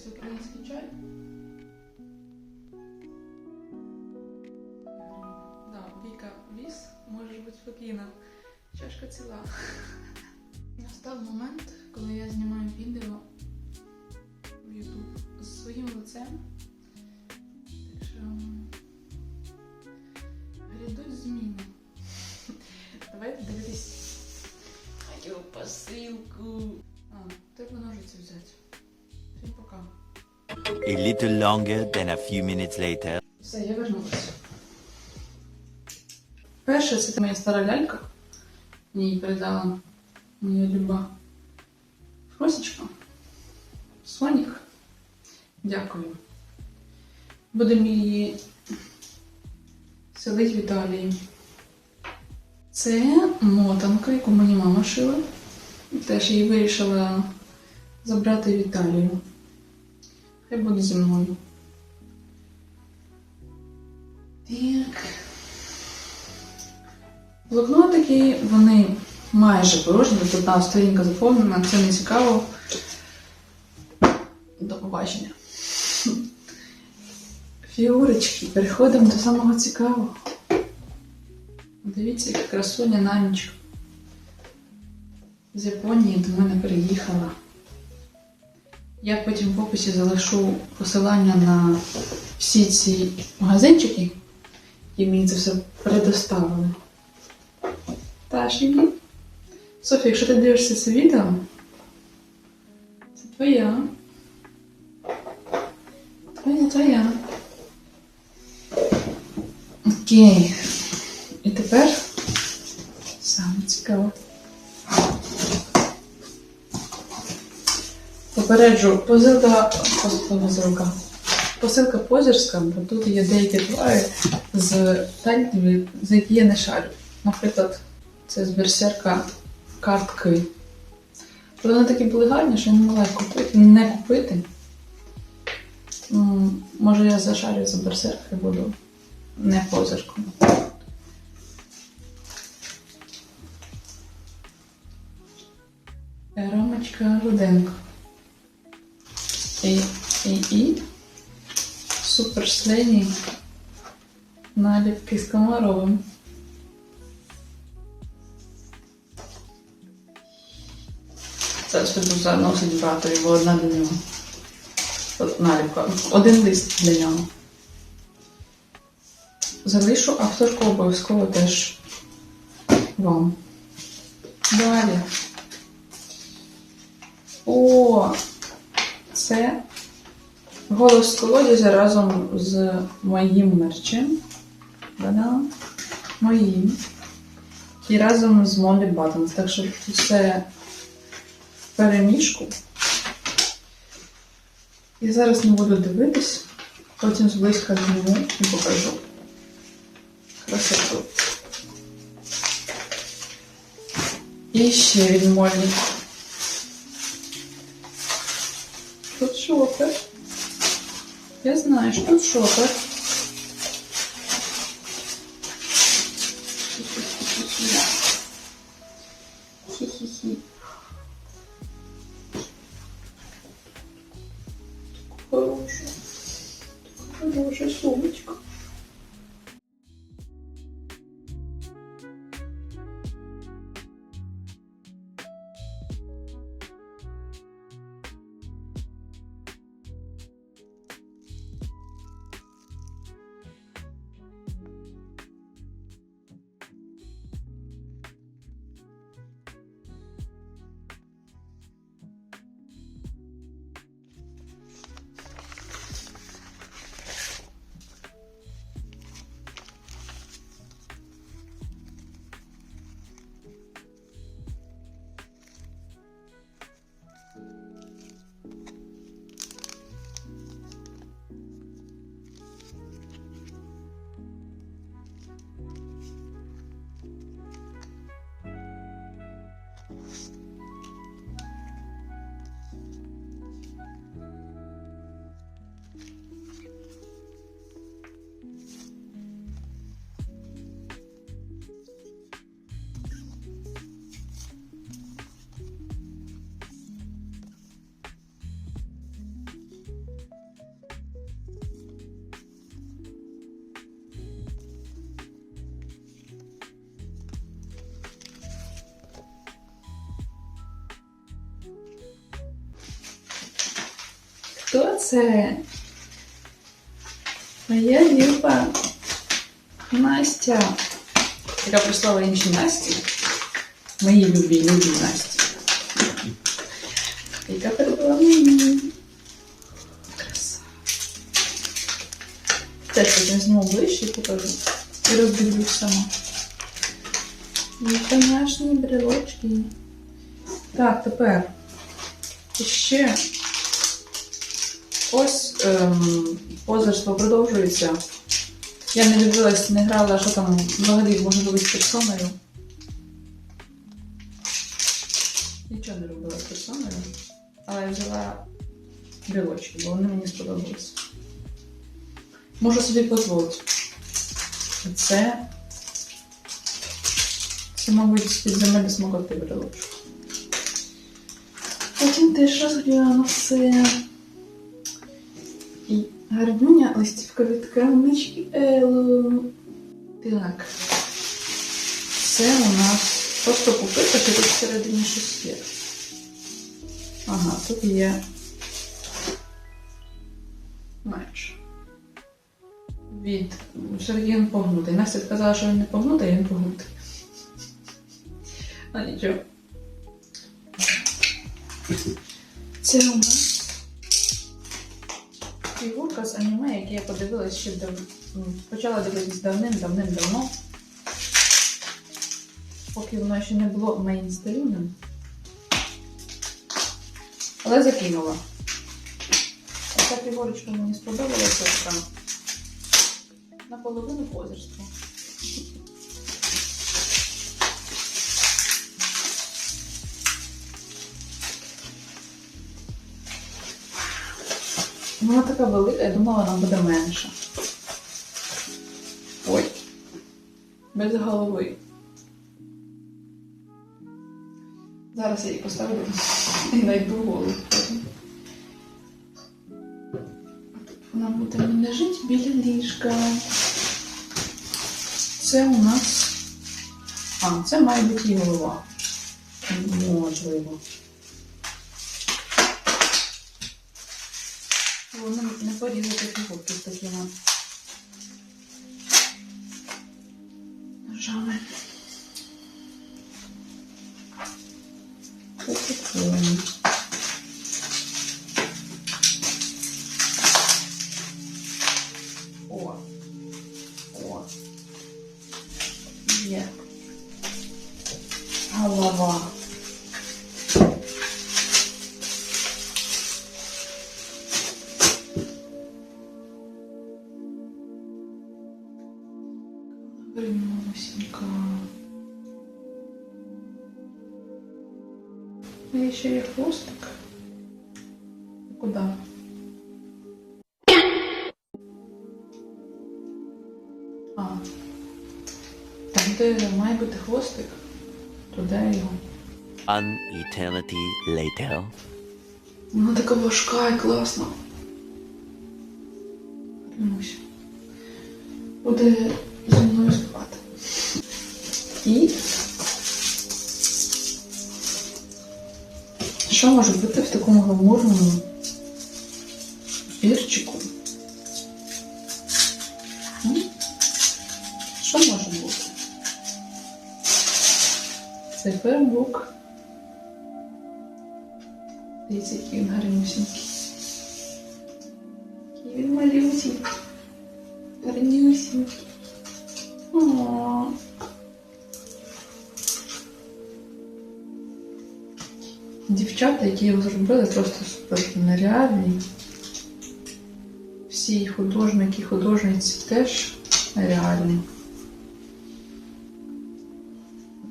якийсь український чай. Да, Віка, віз, можеш бути спокійна. Чашка ціла. Настав момент, коли я знімаю відео A little longer than a few minutes later. Все, я вернулася. Перше, це моя стара лялька. Її передала моя люба Фросічка. Сонік. Дякую. Будемо її селити в Італії. Це мотанка, яку мені мама шила. Теж її вирішила забрати в Італію. Хай буде зі мною. Так. Блокнотики, вони майже порожні, тут одна сторінка заповнена, це не цікаво. До побачення. Фігурочки, переходимо до самого цікавого. Дивіться, яка красуня на ніч. З Японії до мене переїхала. Я потім в описі залишу посилання на всі ці магазинчики, які мені це все предоставили. Ташеньки. Софія, якщо ти дивишся це відео, це твоя. Твоя, твоя. Окей. І тепер саме цікаво. Попереджу, посилка, пос- посилка. Позірська, бо тут є деякі твари з тальків, за які я не шарю. Наприклад, це з берсерка картки. Але вони такі були гарні, що я не могла купити, не купити. Може я зашарю за берсерка і буду не позірком. Ромочка Руденко. І, і, і супер слені наліпки з комаровим. Зараз піду заносить братові, бо одна для нього. От наліпка. Один лист для нього. Залишу авторку обов'язково теж вам. Далі. О! Це голос колодязя разом з моїм мерчем. Моїм. І разом з Molly Buttons. Так що все в переміжку. І зараз не буду дивитись, потім зблизька зніму і покажу. Красоту. І ще від Моллі. Тут шопер. Я знаю, що тут шопер. Хто це? Моя люба Настя. Яка прислала інші Насті. Мої любі, любі Насті. Яка передала мені. Краса. Теж зніму ближче і покажу. І роздивлюсь сама. Домашні брелочки. Так, тепер. Ще ось ем, позорство продовжується. Я не дивилась, не грала, що там взагалі може бути з персоною. Нічого не робила з персоною, але я взяла брілочки, бо вони мені сподобались. Можу собі дозволити. Це. Це, мабуть, з-під земель смокоти брілочок. Потім теж розгляну все. І гарнюня листівка від крамнички. Так. Це у нас просто купити, тут всередині щось є. Ага, тут є меч. Від Сергія він погнутий. Настя сказала, що він не погнутий, а він погнутий. А нічого. Це у нас фігурка з аніме, яке я подивилась ще дав... почала дивитись давним-давним-давно. Поки воно ще не було мейнстрімним. Але закинула. Ця фігурочка мені сподобалася. Наполовину позерство. Вона така велика, я думала, вона буде менша. Ой. Без голови. Зараз я її поставлю і знайду голову. вона буде мене біля ліжка. Це у нас. А, це має бути її голова. Можливо. Воно не порізати фігурки з такими ножами. Куда? А. Там, де має бути хвостик, туди його. One eternity later. Вона така важка і класна. Клянусь. Буде зі мною спати. І. Що може бути в такому гламурному Дивіться, який він гарнюсінький. Який він малюсінький. Гарнюсінький. Дівчата, які його зробили, просто супер нереальні. Всі художники, художниці теж нереальні.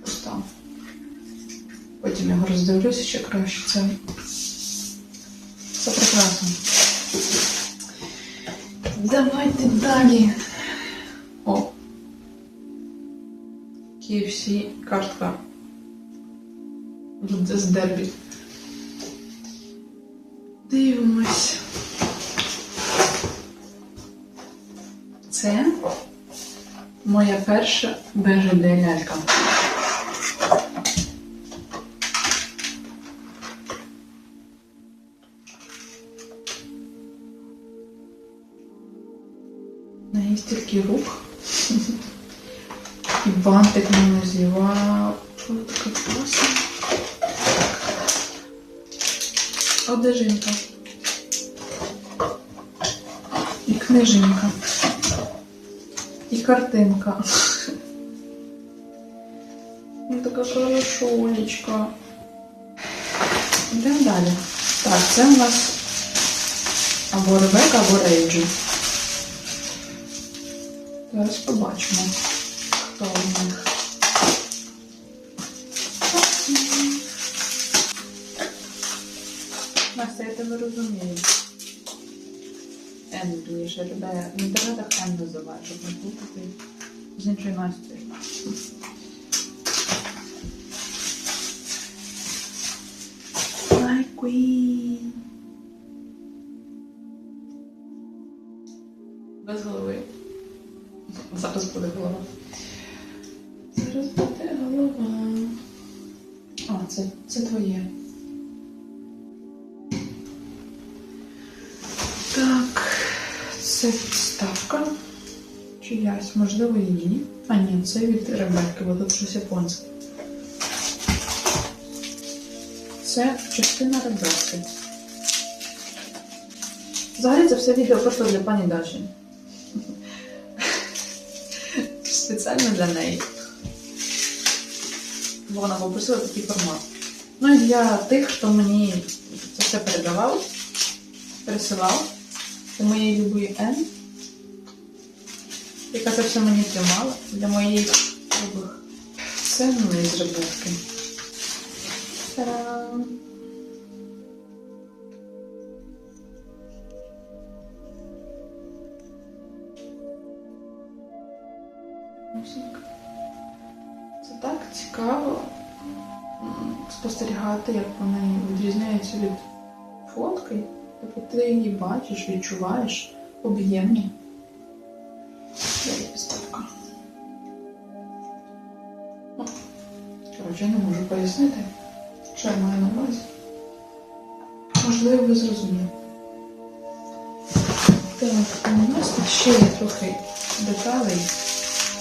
Просто потім його роздивлюся ще краще. Це прекрасно. Давайте далі. О. KFC картка. Тут з дербі. Дивимось. Це моя перша БЖД лялька. Картинка. Ну, така хорошулечка. Йдемо далі. Так, це у нас або Ребека, або Рейджі. Зараз побачимо, хто у них. Н більше тебе в інтернетах Н називають, щоб не плутати з іншою Настю. My queen. Без голови. Зараз буде голова. Зараз буде голова. А, це, це твоє. Це підставка. Чиясь, можливо, її. А ні, це від Ребекки, бо тут щось японське. Це частина Ребекки. Взагалі це все відео просто для пані Даші. Спеціально для неї. Бо вона попросила такий формат. Ну і для тих, хто мені це все передавав, пересилав. Для моєї любої Н, яка це все мені тримала, для моїх любих. Це Та-дам! Це так цікаво спостерігати, як вони відрізняються від фотки. Тобто ти її бачиш, відчуваєш об'ємно. Ну, Коротше, я не можу пояснити, що я маю на увазі. Можливо, ви зрозуміли. Так, у нас ще є трохи деталей.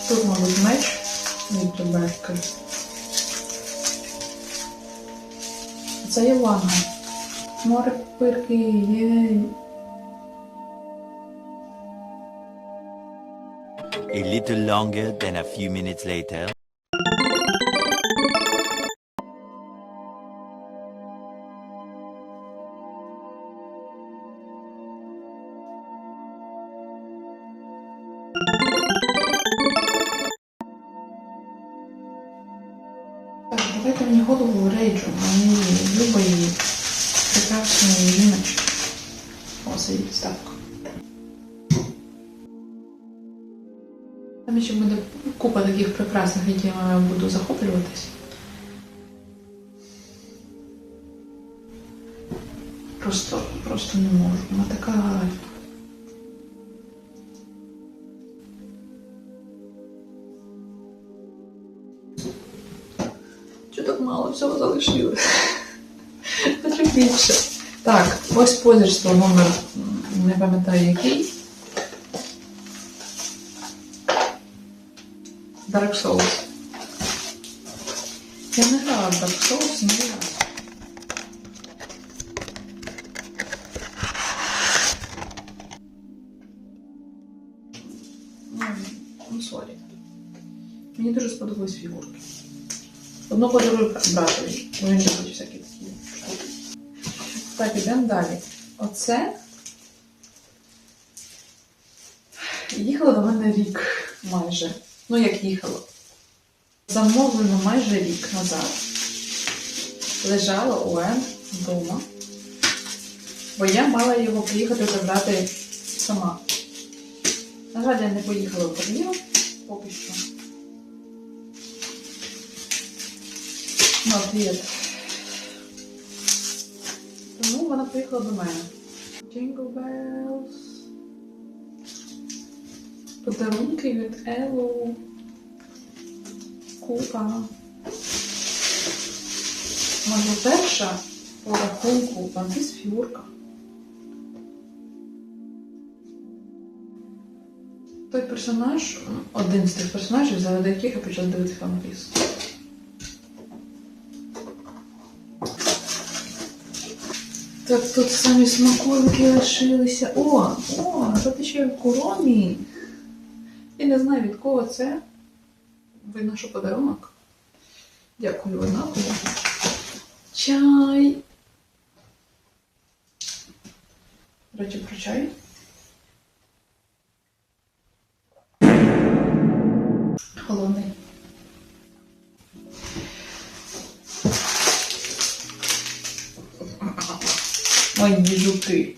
Тут, мабуть, меч від Ребекки. Це є ланга. Море пирки є. A little longer than a few minutes later. Там ще буде купа таких прекрасних, якими я буду захоплюватись. Просто, просто не можу. Вона така гарна. Чого так мало всього залишилось? Більше. Так, ось позірство номер, не пам'ятаю який. Dark Souls. Я не грала в Dark Souls, не грала. Ну, ну, сорі. Мені дуже сподобались фігурки. Одну подарую братові, бо він любить всякі такі штуки. Так, ідемо далі. Оце їхало до мене рік майже. Ну, як їхало. Замовлено майже рік назад. Лежало у Ен вдома. Бо я мала його приїхати забрати сама. На жаль, я не поїхала в Берлін поки що. Ну, привіт. Тому вона приїхала до мене. Jingle bells. Подарунки від Елу. Купа. Може, перша по рахунку Бандис фігурка. той персонаж, один з тих персонажів, заради яких я почала дивитися One Так тут самі смаколики лишилися. О, о, тут ще куромі. Я не знаю від кого це. Видно, що подарунок. Дякую однаково. Чай. До речі, про чай. Холодний. Мої жуки.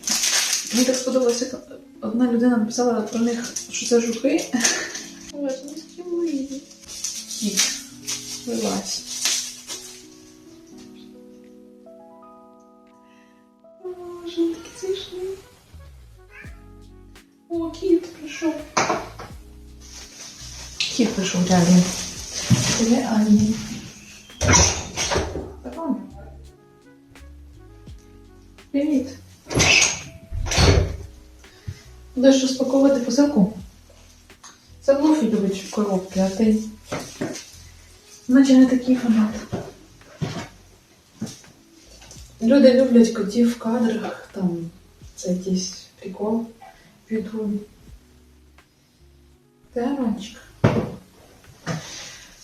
Мені так сподобалося, одна людина написала про них, що це жуки. Боже, такі милі. Кіт. Вилазь. Боже. О, кіт прийшов. Кіт прийшов реальний. Реальний. Привіт. Будеш розпаковувати посилку? Це Луфі любить коробки, а ти. Наче не такий фанат. Люди люблять котів в кадрах, там це якийсь прикол в Ютубі. Таранчик.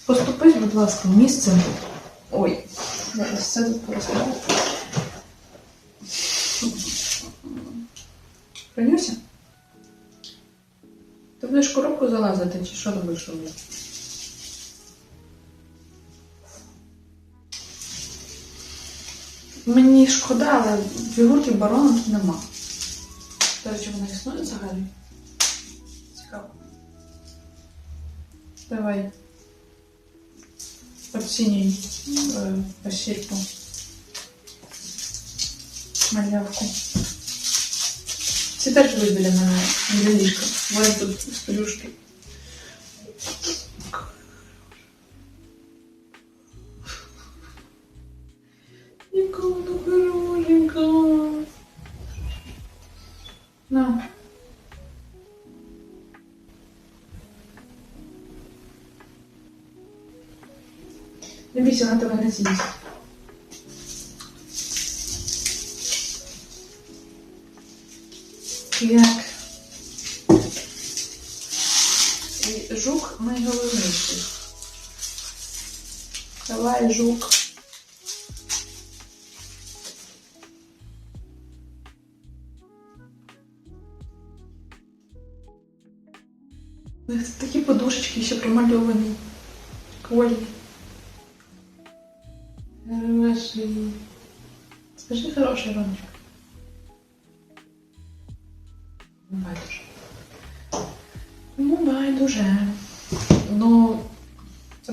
Поступись, будь ласка, в місце. Ой, зараз це тут порозкладаю. Принюся? Будеш коробку залазити, чи що ти будеш робити? Мені шкода, але фігурки барона тут нема. До речі, вона існує взагалі? Цікаво. Давай. Оцінюй е, осірку. Малявку. Ці теж будуть біля мене, біля ліжка. Бо я тут з пелюшки. Нікого не хорошенька. На. Не бійся, вона тебе не з'їсть. Як? І жук найголовніший. Давай, жук.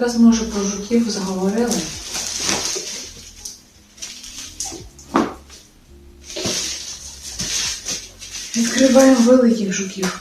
Раз може про жуків заговорили. Відкриваємо великих жуків.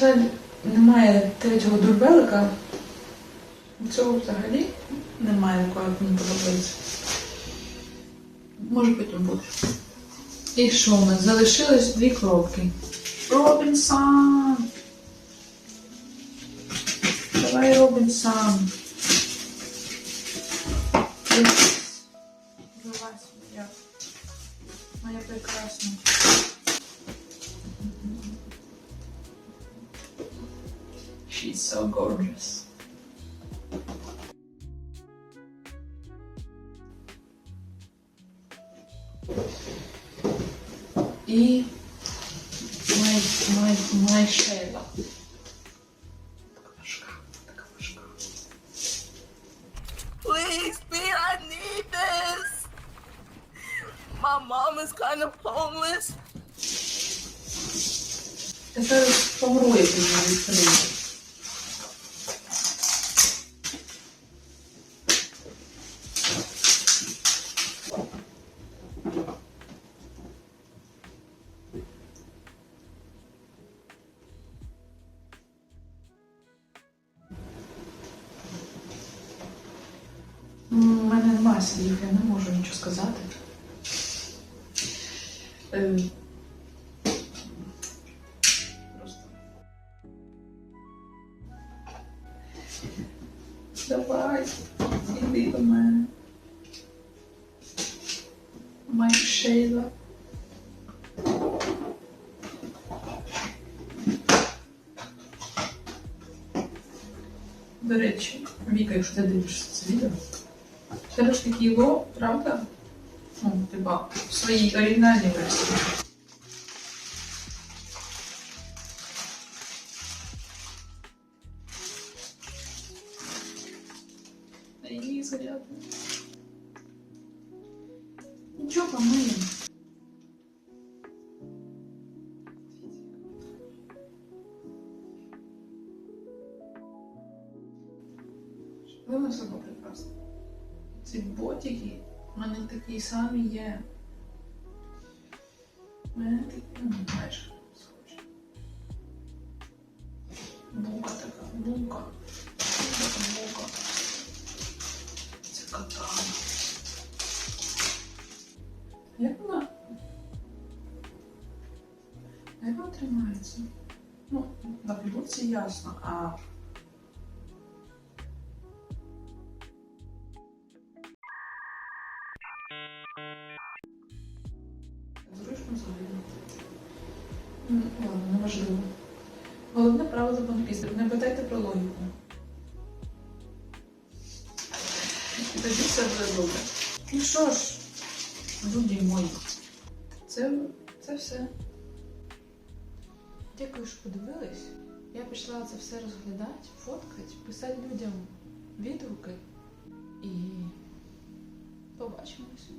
Жаль, немає третього дурбелика. Цього взагалі немає, якого мені. Може потім буде. І що у нас? Залишилось дві коробки. Робінсон! Давай, Робінсон. Yes. І май, май, майшева. Просто. Давай, іди до мене. Моя Шейла. До речі, Віка, якщо ти дивишся це відео, тебе ж такий ло, правда? Ну, типа, в своїй оригінальній версії. Її зарядно. Нічого помиємо. Винесено прекрасно. Ці ботики В мене такі самі є. У мене такі, ну, майже схожі. Бука така, бука. Бука, бука. Це катана. Як вона? Як вона тримається? Ну, на фігурці ясно, а Зручно взагалі. Ну, Ладно, неважливо. Головне правило банкістів. Не питайте про логіку. І тоді все буде добре. Ну що ж, люди мої, це, це все. Дякую, що подивились. Я пішла це все розглядати, фоткати, писати людям відгуки і побачимось.